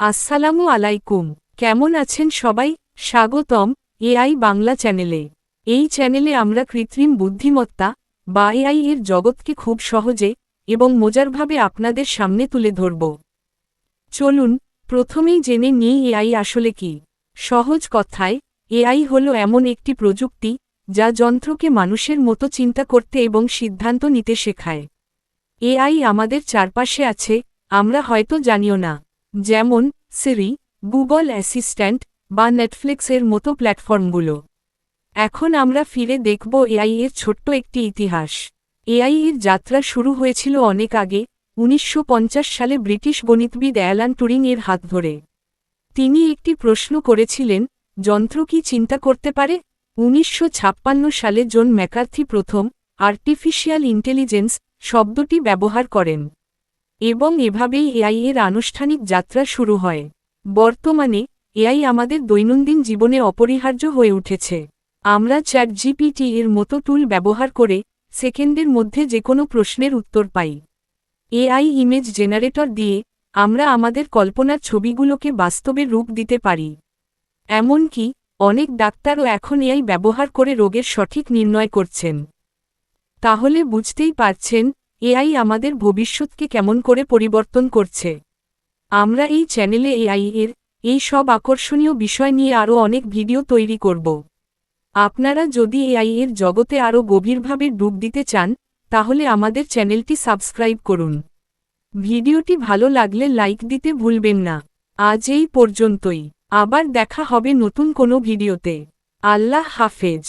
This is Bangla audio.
আসসালামু আলাইকুম। কেমন আছেন সবাই? স্বাগতম এআই বাংলা চ্যানেলে। এই চ্যানেলে আমরা কৃত্রিম বুদ্ধিমত্তা বা এআই এর জগৎকে খুব সহজে এবং মজারভাবে আপনাদের সামনে তুলে ধরব। চলুন, প্রথমেই জেনে নিই এআই আসলে কি। সহজ কথায়, এআই হল এমন একটি প্রযুক্তি যা যন্ত্রকে মানুষের মতো চিন্তা করতে এবং সিদ্ধান্ত নিতে শেখায়। এআই আমাদের চারপাশে আছে, আমরা হয়তো জানিও না। যেমন সিরি, গুগল অ্যাসিস্ট্যান্ট বা নেটফ্লিক্সের মতো প্ল্যাটফর্মগুলো। এখন আমরা ফিরে দেখব এআই এর ছোট্ট একটি ইতিহাস। এআই এর যাত্রা শুরু হয়েছিল অনেক আগে, উনিশশো পঞ্চাশ সালে ব্রিটিশ গণিতবিদ অ্যালান টুরিং এর হাত ধরে। তিনি একটি প্রশ্ন করেছিলেন, যন্ত্র কি চিন্তা করতে পারে? উনিশশো ছাপ্পান্ন সালে জন ম্যাকার্থি প্রথম আর্টিফিশিয়াল ইন্টেলিজেন্স শব্দটি ব্যবহার করেন। এবং এভাবেই এআই এর আনুষ্ঠানিক যাত্রা শুরু হয়। বর্তমানে, এআই আমাদের দৈনন্দিন জীবনে অপরিহার্য হয়ে উঠেছে। আমরা চ্যাট জিপিটি এর মতো টুল ব্যবহার করে সেকেন্ডের মধ্যে যে কোনো প্রশ্নের উত্তর পাই। এআই ইমেজ জেনারেটর দিয়ে আমরা আমাদের কল্পনার ছবিগুলোকে বাস্তবে রূপ দিতে পারি। এমনকি, অনেক ডাক্তারও এখন এআই ব্যবহার করে রোগের সঠিক নির্ণয় করছেন। তাহলে বুঝতেই পারছেন এআই আমাদের ভবিষ্যৎকে কেমন করে পরিবর্তন করছে। আমরা এই চ্যানেলে এআই এর এই সব আকর্ষণীয় বিষয় নিয়ে আরও অনেক ভিডিও তৈরি করব। আপনারা যদি এআই এর জগতে আরও গভীরভাবে ডুব দিতে চান, তাহলে আমাদের চ্যানেলটি সাবস্ক্রাইব করুন। ভিডিওটি ভালো লাগলে লাইক দিতে ভুলবেন না। আজ এই পর্যন্তই। আবার দেখা হবে নতুন কোনো ভিডিওতে। আল্লাহ হাফেজ।